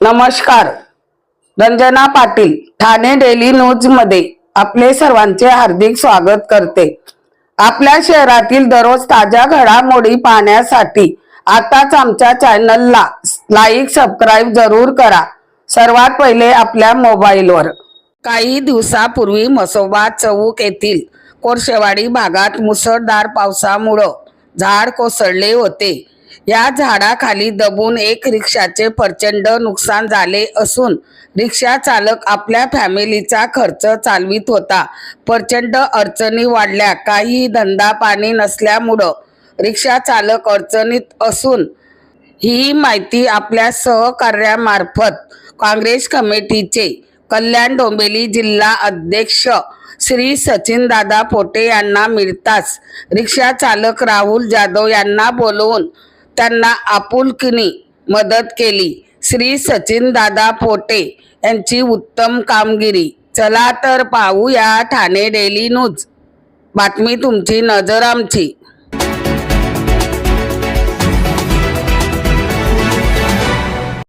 नमस्कार. रंजना पाटील ठाणे डेली न्यूजमध्ये आपले सर्वांचे हार्दिक स्वागत करते. आपल्या शहरातील दररोज ताज्या घडामोडी पाहण्यासाठी आताच आमच्या चॅनलला लाईक सबस्क्राईब जरूर करा. सर्वात पहिले आपल्या मोबाईलवर. काही दिवसापूर्वी मसोबा चौक येथील कोरशेवाडी भागात मुसळधार पावसामुळं झाड कोसळले होते. या झाडाखाली दबून एक रिक्षाचे प्रचंड नुकसान झाले असून रिक्षा चालक आपल्या फॅमिलीचा खर्च चालवित होता. प्रचंड अडचणी वाढल्या. काही धंदा पाणी नसल्यामुळं रिक्षा चालक अडचणीत असून ही माहिती आपल्या सहकार्यामार्फत काँग्रेस कमिटीचे कल्याण डोंबिवली जिल्हा अध्यक्ष श्री सचिन दादा पोटे यांना मिळताच रिक्षा चालक राहुल जाधव यांना बोलवून त्यांना आपुलकीने मदत केली. श्री सचिन दादा पोटे यांची उत्तम कामगिरी. चला तर पाहूया ठाणे डेली न्यूज. बातमी तुमची नजर आमची.